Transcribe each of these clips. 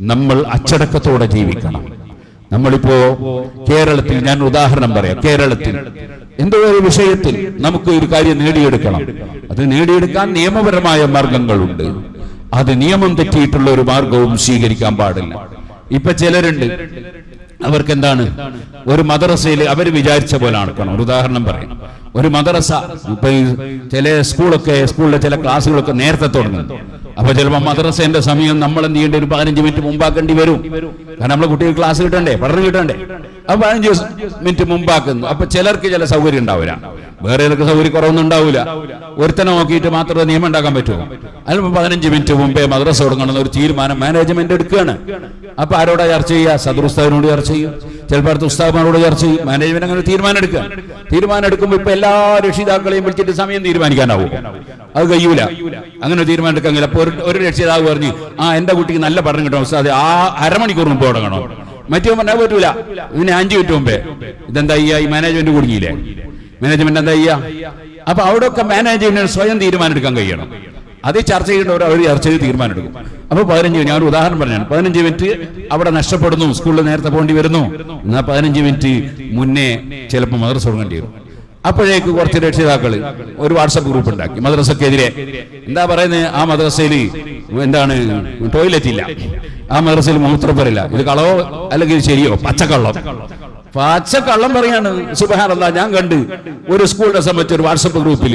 നമ്മൾ അച്ചടക്കത്തോടെ ജീവിക്കണം. നമ്മളിപ്പോ കേരളത്തിൽ ഞാൻ ഉദാഹരണം പറയാം. കേരളത്തിൽ എന്തോ ഒരു വിഷയത്തിൽ നമുക്ക് ഒരു കാര്യം നേടിയെടുക്കണം. അത് നേടിയെടുക്കാൻ നിയമപരമായ മാർഗങ്ങളുണ്ട്. അത് നിയമം തെറ്റിയിട്ടുള്ള ഒരു മാർഗവും സ്വീകരിക്കാൻ പാടില്ല. ഇപ്പൊ ചിലരുണ്ട്. അവർക്ക് എന്താണ്? ഒരു മദ്രസയിൽ അവർ വിചാരിച്ച പോലെ നടക്കണം ഒരു ഉദാഹരണം പറയാം. ഒരു മദ്രസ ഇപ്പൊ ചില സ്കൂളൊക്കെ സ്കൂളിലെ ചില ക്ലാസ്സുകളൊക്കെ നേരത്തെ തുടങ്ങും. അപ്പൊ ചിലപ്പോൾ മദ്രസേന്റെ സമയം നമ്മൾ എന്ത് ചെയ്യേണ്ടി? ഒരു പതിനഞ്ച് മിനിറ്റ് മുമ്പാക്കേണ്ടി വരും. കാരണം നമ്മളെ കുട്ടികൾ ക്ലാസ് കിട്ടണ്ടേ? പഠനം കിട്ടണ്ടേ? അപ്പൊ പതിനഞ്ച് മിനിറ്റ് മുമ്പാക്കുന്നു. അപ്പൊ ചിലർക്ക് ചില സൗകര്യം ഉണ്ടാവില്ല. വേറെ ചിലർക്ക് സൗകര്യം കുറവൊന്നും ഉണ്ടാവില്ല. ഒരുത്തനെ നോക്കിയിട്ട് മാത്രമേ നിയമം ഉണ്ടാക്കാൻ പറ്റുമോ അതിന് പതിനഞ്ച് മിനിറ്റ് മുമ്പേ മദ്രസ തുടങ്ങണമെന്ന് ഒരു തീരുമാനം മാനേജ്മെന്റ് എടുക്കുകയാണ്. അപ്പൊ ആരോടാ ചർച്ച ചെയ്യുക? സദൃസ്ഥാവിനോട് ചർച്ച ചെയ്യും ചിലപ്പോൾ അടുത്ത ഉസ്താദ്മാരോട് ചർച്ച ചെയ്യും. മാനേജ്മെന്റ് അങ്ങനെ തീരുമാനം എടുക്കുക തീരുമാനം എടുക്കുമ്പോൾ ഇപ്പൊ എല്ലാ രക്ഷിതാക്കളെയും വിളിച്ചിട്ട് സമയം തീരുമാനിക്കാനാവും? അത് കഴിയൂല. അങ്ങനെ തീരുമാനം എടുക്കാൻ കഴിയില്ല ഒരു രക്ഷിതാവ് പറഞ്ഞു ആ എന്റെ കുട്ടിക്ക് നല്ല പഠനം കിട്ടണം ഉസ്താദ്. ആ അരമണിക്കൂർ മുമ്പ് തുടങ്ങണം. മറ്റേ പറഞ്ഞാൽ പറ്റൂല. ഇതിന് അഞ്ചു മിനിറ്റ് മുമ്പേ. ഇതെന്താ ഈ മാനേജ്മെന്റ് കുടുങ്ങിയില്ലേ? മാനേജ്മെന്റ് എന്താ ചെയ്യാ? അപ്പൊ അവിടെയൊക്കെ മാനേജ്മെന്റിന് സ്വയം തീരുമാനം എടുക്കാൻ കഴിയണം. അത് ചർച്ച ചെയ്യേണ്ടവർ അവർ ചർച്ച ചെയ്ത് തീരുമാനമെടുക്കും. അപ്പൊ പതിനഞ്ച് ഞാൻ ഒരു ഉദാഹരണം പറഞ്ഞാണ്. പതിനഞ്ച് മിനിറ്റ് അവിടെ നഷ്ടപ്പെടുന്നു സ്കൂളിൽ നേരത്തെ പോകേണ്ടി വരുന്നു. എന്നാൽ പതിനഞ്ച് മിനിറ്റ് മുന്നേ ചിലപ്പോൾ മദ്രസ തുടങ്ങേണ്ടി വരും. അപ്പോഴേക്ക് കുറച്ച് രക്ഷിതാക്കൾ ഒരു വാട്സപ്പ് ഗ്രൂപ്പ് ഉണ്ടാക്കി. മദ്രസക്കെതിരെ. എന്താ പറയുന്നത് ആ മദ്രസയിൽ എന്താണ്? ടോയ്ലറ്റ് ഇല്ല ആ മദ്രസയിൽ മൂത്രപ്പരില്ല ഇത് കളവോ? അല്ലെങ്കിൽ ശരിയോ? പച്ചക്കള്ളം. പച്ചക്കള്ളം പറയാണ്. സുബഹാനല്ല ഞാൻ കണ്ട് ഒരു സ്കൂളിനെ സംബന്ധിച്ച് ഒരു വാട്സപ്പ് ഗ്രൂപ്പിൽ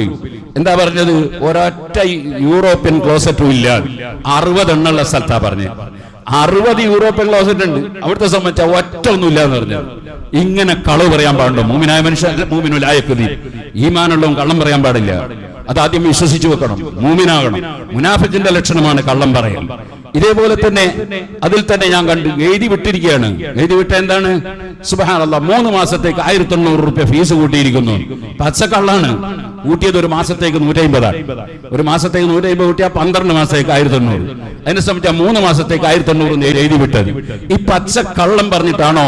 എന്താ പറഞ്ഞത്? ഒരൊറ്റ യൂറോപ്യൻ ക്ലോസറ്റും ഇല്ല. അറുപതെണ്ണുള്ള സ്ഥലത്താ പറഞ്ഞത് അറുപത് യൂറോപ്യൻ ക്ലോസറ്റ് ഉണ്ട് അവിടുത്തെ സംബന്ധിച്ച ഒറ്റ ഒന്നുമില്ല എന്ന് പറഞ്ഞത്. ഇങ്ങനെ കളവ് പറയാൻ പാടുണ്ടോ? മൂമിനായ മനുഷ്യ മനുഷ്യൻ കൃതി ഈമാനുള്ളവും കള്ളം പറയാൻ പാടില്ല. അത് ആദ്യം വിശ്വസിച്ചു വെക്കണം. മൂമിനാകണം. മുനാഫിക്കിന്റെ ലക്ഷണമാണ് കള്ളം പറയൽ ഇതേപോലെ തന്നെ അതിൽ തന്നെ ഞാൻ കണ്ടു എഴുതി വിട്ടിരിക്കുകയാണ്. എഴുതി വിട്ട എന്താണ്? സുബഹാനല്ല മൂന്ന് മാസത്തേക്ക് ആയിരത്തി എണ്ണൂറ് റുപ്യ ഫീസ് കൂട്ടിയിരിക്കുന്നു. പച്ചക്കള്ളാണ്. കൂട്ടിയത് ഒരു മാസത്തേക്ക് നൂറ്റമ്പതാണ് ഒരു മാസത്തേക്ക് നൂറ്റമ്പത് കൂട്ടിയാൽ പന്ത്രണ്ട് മാസത്തേക്ക് ആയിരത്തി എണ്ണൂറ് അതിനെ സംബന്ധിച്ച മൂന്ന് മാസത്തേക്ക് ആയിരത്തി എണ്ണൂറ് എഴുതി വിട്ടത്. ഈ പച്ചക്കള്ളം കള്ളം പറഞ്ഞിട്ടാണോ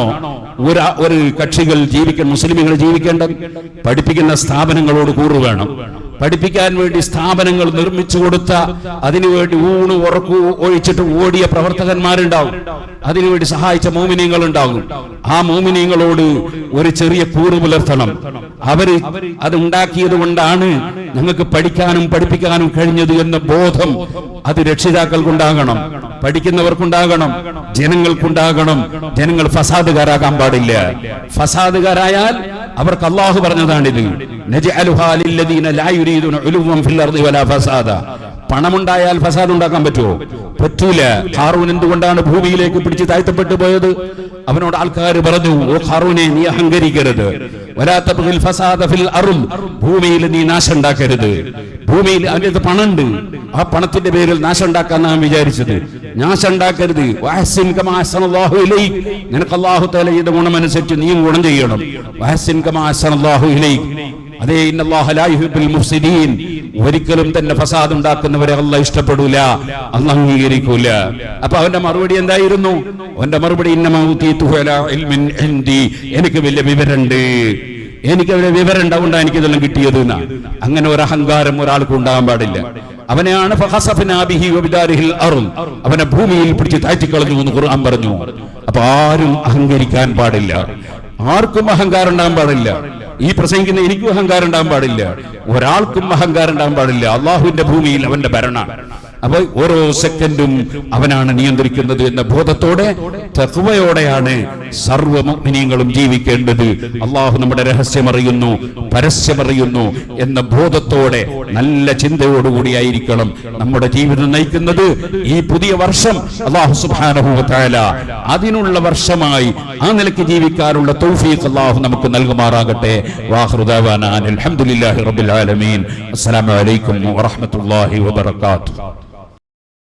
ഒരു ഒരു കക്ഷികൾ ജീവിക്കാൻ മുസ്ലിമുകൾ ജീവിക്കേണ്ടത്? പഠിപ്പിക്കുന്ന സ്ഥാപനങ്ങളോട് കൂറ് വേണം. പഠിപ്പിക്കാൻ വേണ്ടി സ്ഥാപനങ്ങൾ നിർമ്മിച്ചു കൊടുത്ത അതിനുവേണ്ടി ഊണ് ഉറക്കു ഒഴിച്ചിട്ട് ഓടിയ പ്രവർത്തകന്മാരുണ്ടാവും. അതിനുവേണ്ടി സഹായിച്ച മോമിനിയങ്ങൾ ഉണ്ടാകും ആ മോമിനിയങ്ങളോട് ഒരു ചെറിയ കൂറ് പുലർത്തണം. അവർ അത് ഉണ്ടാക്കിയത് കൊണ്ടാണ് ഞങ്ങൾക്ക് പഠിക്കാനും പഠിപ്പിക്കാനും കഴിഞ്ഞത് എന്ന ബോധം അത് രക്ഷിതാക്കൾക്കുണ്ടാകണം. പഠിക്കുന്നവർക്കുണ്ടാകണം. ജനങ്ങൾക്കുണ്ടാകണം. ജനങ്ങൾ ഫസാദുകാരാകാൻ പാടില്ല. ഫസാദുകാരായാൽ അവർക്ക് അള്ളാഹു പറഞ്ഞതാണിത്. പണമുണ്ടായാൽ ഫസാദ്. ഉണ്ടാക്കാൻ പറ്റുമോ? പറ്റൂല. ഹാറൂൻ എന്തുകൊണ്ടാണ് ഭൂമിയിലേക്ക് പിടിച്ച് താഴ്ത്തപ്പെട്ടു പോയത്? അവനോട് ആൾക്കാർ പറഞ്ഞു ഓ ഹറൂനെ നീ അഹങ്കരിക്കരുത്. വരാത്ത ഫസാദ ഫിൽ അറും. ഭൂമിയിൽ നീ നാശം ഉണ്ടാക്കരുത് ഭൂമിയിൽ അതിന്റെ പണമുണ്ട്. ആ പണത്തിന്റെ പേരിൽ നാശം ഉണ്ടാക്കാൻ നാം വിചാരിച്ചത്. നാശം ഉണ്ടാക്കരുത്. നിനക്ക് അള്ളാഹു തലയുടെ ഗുണമനുസരിച്ച് നീയും ഗുണം ചെയ്യണം. അതേ മുഫ്സിദീൻ. ഒരിക്കലും തന്നെ ഫസാദ് ഉണ്ടാക്കുന്നവരെ അല്ല ഇഷ്ടപ്പെടൂല. അന്ന് അംഗീകരിക്കൂല. അപ്പൊ അവന്റെ മറുപടി എന്തായിരുന്നു? അവന്റെ മറുപടി. എനിക്ക് വലിയ വിവരമുണ്ട് എനിക്ക് അവരെ വിവരം ഉണ്ടാവുണ്ടാ എനിക്ക് ഇതെല്ലാം കിട്ടിയത് എന്നാ. അങ്ങനെ ഒരു അഹങ്കാരം ഒരാൾക്ക് ഉണ്ടാകാൻ പാടില്ല. അവനെയാണ്. അവനെ ഭൂമിയിൽ പിടിച്ച് താഴ്ത്തിക്കളഞ്ഞു എന്ന് ഖുർആൻ പറഞ്ഞു. അപ്പൊ ആരും അഹങ്കരിക്കാൻ പാടില്ല. ആർക്കും അഹങ്കാരം ഉണ്ടാകാൻ പാടില്ല. ഈ പ്രസംഗിക്കുന്ന എനിക്കും അഹങ്കാരം ഉണ്ടാകാൻ പാടില്ല. ഒരാൾക്കും അഹങ്കാരം ഉണ്ടാകാൻ പാടില്ല. അള്ളാഹുവിന്റെ ഭൂമിയിൽ അവന്റെ ഭരണമാണ് അപ്പൊ ഓരോ സെക്കൻഡും അവനാണ് നിയന്ത്രിക്കുന്നത് എന്ന ബോധത്തോടെ തത്വയോടെയാണ് സർവ മുഅ്മിനീങ്ങളും ജീവിക്കേണ്ടത് അള്ളാഹു നമ്മുടെ രഹസ്യമറിയുന്നു പരസ്യമറിയുന്നു എന്ന ബോധത്തോടെ നല്ല ചിന്തയോടുകൂടിയായിരിക്കണം നമ്മുടെ ജീവിതം നയിക്കുന്നത്. ഈ പുതിയ വർഷം അള്ളാഹു വ അതിനുള്ള വർഷമായി ആ നിലയ്ക്ക് ജീവിക്കാനുള്ള തൗഫീഖ് അള്ളാഹു നമുക്ക് നൽകുമാറാകട്ടെ. വാഹൃദാൻ ദഅവാന അൽഹംദുലില്ലാഹി റബ്ബിൽ ആലമീൻ. അസ്സലാമു അലൈക്കും വറഹ്മത്തുള്ളാഹി വബറകാതുഹു.